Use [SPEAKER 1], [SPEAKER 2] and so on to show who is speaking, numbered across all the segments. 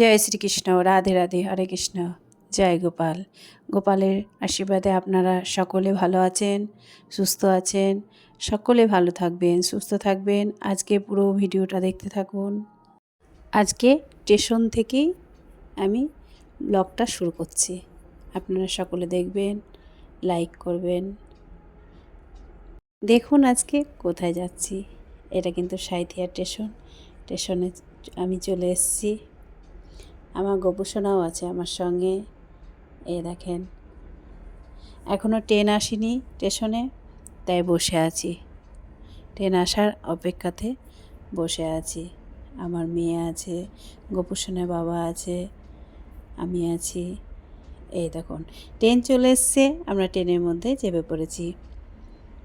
[SPEAKER 1] জয় শ্রীকৃষ্ণ, রাধে রাধে, হরে কৃষ্ণ, জয় গোপাল। গোপালের আশীর্বাদে আপনারা সকলে ভালো আছেন, সুস্থ আছেন, সকলে ভালো থাকবেন, সুস্থ থাকবেন। আজকে পুরো ভিডিওটা দেখতে থাকুন। আজকে স্টেশন থেকেই আমি ব্লগটা শুরু করছি। আপনারা সকলে দেখবেন, লাইক করবেন। দেখুন আজকে কোথায় যাচ্ছি। এটা কিন্তু সাঁইথিয়া স্টেশন। স্টেশনে আমি চলে এসেছি। আমার গোপোষণাও আছে আমার সঙ্গে। এ দেখেন এখনও ট্রেন আসেনি স্টেশনে, তাই বসে আছি। ট্রেন আসার অপেক্ষাতে বসে আছি। আমার মেয়ে আছে গোপোষণের বাবা আছে, আমি আছি। এই দেখুন, ট্রেন চলে এসছে, আমরা ট্রেনের মধ্যে চেপে পড়েছি।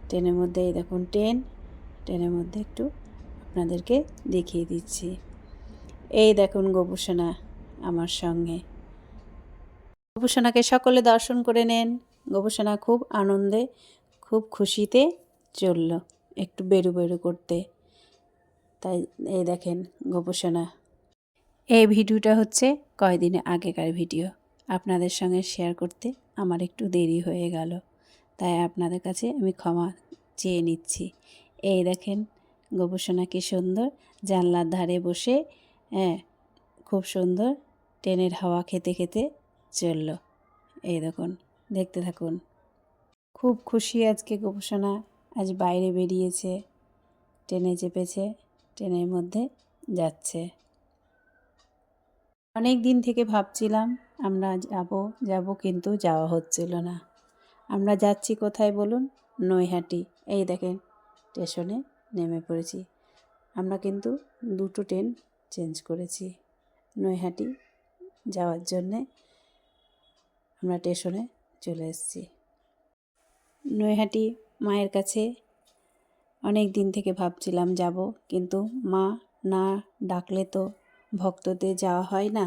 [SPEAKER 1] ট্রেনের মধ্যে এই দেখুন ট্রেন, ট্রেনের মধ্যে একটু আপনাদেরকে দেখিয়ে দিচ্ছি। এই দেখুন গোপুসোনা আমার সঙ্গে। গোপুসোনাকে সকলে দর্শন করে নেন। গোপুসোনা খুব আনন্দে, খুব খুশিতে চলল একটু বেরু বেরু করতে। তাই এই দেখেন গোপুসোনা। এই ভিডিওটা হচ্ছে কয়দিনে আগেকার ভিডিও। আপনাদের সঙ্গে শেয়ার করতে আমার একটু দেরি হয়ে গেল। তাই আপনাদের কাছে আমি ক্ষমা চেয়ে নিচ্ছি। এই দেখেন গোপসোনা কি সুন্দর জানলার ধারে বসে হ্যাঁ খুব সুন্দর ট্রেনের হাওয়া খেতে খেতে চলল। এই দেখুন, দেখতে থাকুন। খুব খুশি আজকে গোপসোনা, আজ বাইরে বেরিয়েছে ট্রেনে চেপেছে ট্রেনের মধ্যে যাচ্ছে। অনেক দিন থেকে ভাবছিলাম, আমরা যাব যাব কিন্তু যাওয়া হচ্ছিল না। আমরা যাচ্ছি কোথায় বলুন? নৈহাটি। এই দেখেন, স্টেশনে নেমে পড়েছি। আমরা কিন্তু দুটো ট্রেন চেঞ্জ করেছি। নৈহাটি যাওয়ার জন্যে আমরা স্টেশনে চলে এসেছি। নৈহাটি মায়ের কাছে অনেক দিন থেকে ভাবছিলাম যাব, কিন্তু মা না ডাকলে তো ভক্তদের যাওয়া হয় না।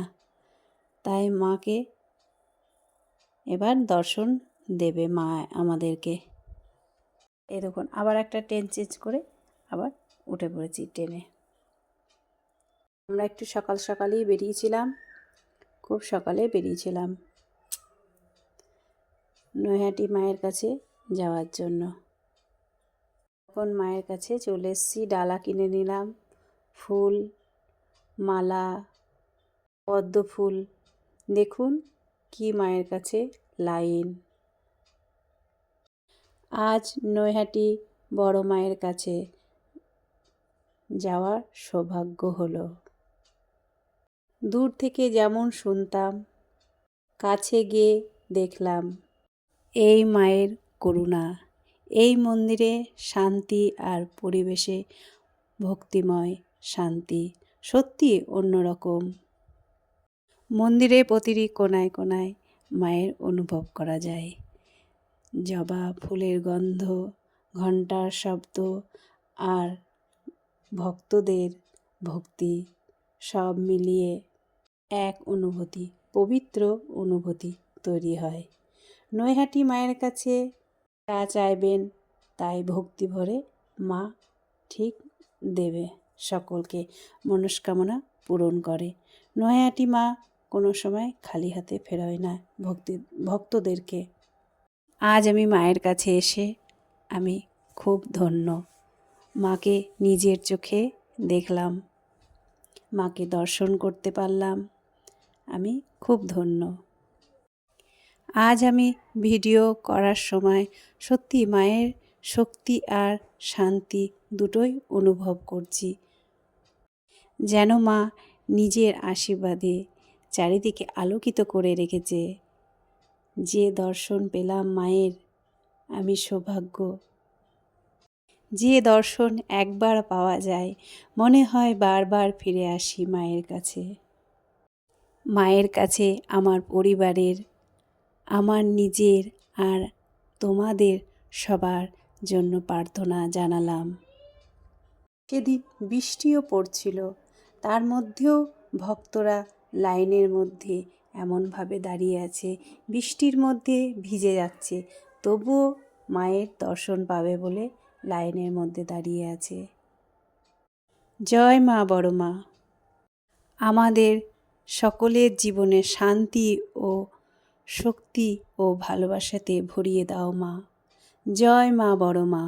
[SPEAKER 1] তাই মাকে এবার দর্শন দেবে মা আমাদেরকে। এই দেখুন, আবার একটা ট্রেন চেঞ্জ করে আবার উঠে পড়েছি ট্রেনে। আমরা একটু সকাল সকালেই বেরিয়েছিলাম। খুব সকালে বেরিয়েছিলাম। নৈহাটি মায়ের কাছে যাওয়ার জন্য। এখন মায়ের কাছে চলে এসেছি, ডালা কিনে নিলাম, ফুল, মালা, পদ্ম ফুল। দেখুন কি মায়ের কাছে লাইন। আজ নৈহাটি বড় মায়ের কাছে যাওয়ার সৌভাগ্য হলো। দূর থেকে যেমন শুনতাম, কাছে গিয়ে দেখলাম, এই মায়ের করুণা, এই মন্দিরে শান্তি আর পরিবেশে ভক্তিময় শান্তি সত্যি অন্যরকম। মন্দিরে প্রতিটি কোনায় কোনায় মায়ের অনুভব করা যায়। জবা ফুলের গন্ধ, ঘণ্টার শব্দ আর ভক্তদের ভক্তি সব মিলিয়ে এক অনুভূতি, পবিত্র অনুভূতি তৈরি হয়। নৈহাটি মায়ের কাছে যা চাইবেন, তাই ভক্তি ভরে মা ঠিক দেবে সকলকে মনস্কামনা পূরণ করে। নৈহাটি মা কোনো সময় খালি হাতে ফেরায় না ভক্তি, ভক্তদেরকে। আজ আমি মায়ের কাছে এসে আমি খুব ধন্য। মাকে নিজের চোখে দেখলাম। মাকে দর্শন করতে পারলাম। আমি খুব ধন্য। আজ আমি ভিডিও করার সময় সত্যি মায়ের শক্তি আর শান্তি দুটোই অনুভব করছি। যেন মা নিজের আশীর্বাদে চারিদিকে আলোকিত করে রেখেছে। যে দর্শন পেলাম মায়ের, আমি সৌভাগ্য। যে দর্শন একবার পাওয়া যায়, মনে হয় বারবার ফিরে আসি মায়ের কাছে। মায়ের কাছে, আমার পরিবারের, আমার নিজের আর তোমাদের সবার জন্য প্রার্থনা জানালাম। সেদিন বৃষ্টিও পড়ছিল, তার মধ্যেও ভক্তরা লাইনের মধ্যে এমনভাবে দাঁড়িয়ে আছে, বৃষ্টির মধ্যে ভিজে যাচ্ছে, তবুও মায়ের দর্শন পাবে বলে লাইনের মধ্যে দাঁড়িয়ে আছে। জয় মা বড় মা আমাদের সকলের জীবনে শান্তি ও শক্তি ও ভালোবাসাতে ভরিয়ে দাও মা। জয় মা বড় মা।